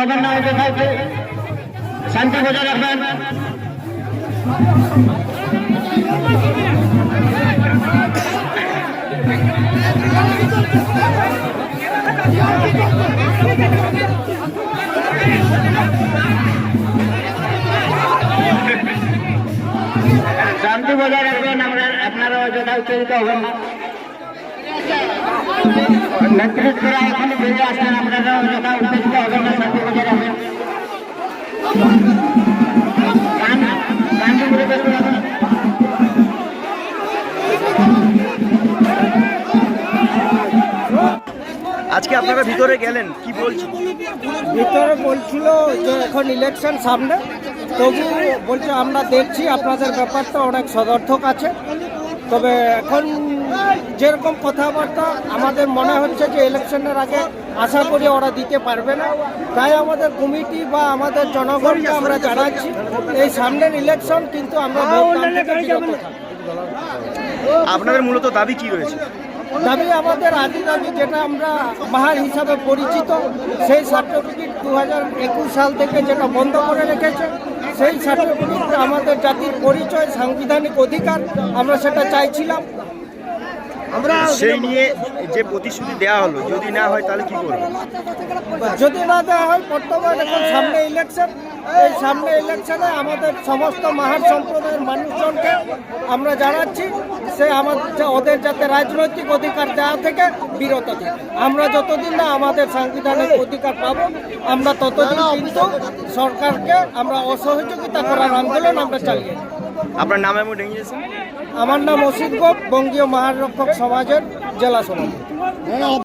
হবেন না হয়তো কাউকে শান্তি বজায় রাখবেন। শান্তি বজায় রাখবেন। আমরা আপনারা অযথা উত্তেজিত হবেন নেতৃত্বরা এখানে বেরিয়ে আসছেন। আপনারা অযথা আজকে আপনারা ভিতরে গেলেন কি বলছেন? ভিতরে বলছিল যে এখন ইলেকশন সামনে তবু বলছে আমরা দেখছি আপনাদের ব্যাপারটা অনেক সদর্থক আছে। তবে এখন যেরকম কথাবার্তা আমাদের মনে হচ্ছে যে ইলেকশনের আগে আশা করি ওরা দিতে পারবে না। তাই আমাদের কমিটি বা আমাদের জনগণকে আমরা জানাচ্ছি এই সামনের ইলেকশন কিন্তু আমরা। আপনাদের মূলত দাবি কি রয়েছে? দাবি আমাদের আদি দাবি যেটা আমরা বাহার হিসাবে পরিচিত সেই সার্টিফিকেট দু হাজার একুশ সাল থেকে যেটা বন্ধ করে রেখেছে সেই সার্টিফিকেট আমাদের জাতির পরিচয় সাংবিধানিক অধিকার আমরা সেটা চাইছিলাম। আমরা সেই নিয়ে যে প্রতিশ্রুতি দেওয়া হলো যদি না হয় তাহলে কি করবেন যদি না দেওয়া হয় বর্তমান এখন সামনে ইলেকশন এই সামনে ইলেকশনে আমাদের সমস্ত মাহার সম্প্রদায়ের মানুষজনকে আমরা জানাচ্ছি সে আমাদের ওদের যাতে রাজনৈতিক অধিকার দেওয়া থেকে বিরত থাকে। আমরা যতদিন না আমাদের সাংবিধানিক অধিকার পাবো আমরা ততদিন কিন্তু সরকারকে আমরা অসহযোগিতা করার আন্দোলন আমরা চালিয়ে। আপনার নাম এবং ডেঙ্গিয়েছেন আমার নাম অসিত গোপ বঙ্গীয় মহারক্ষক সমাজের জেলা সভাপতি।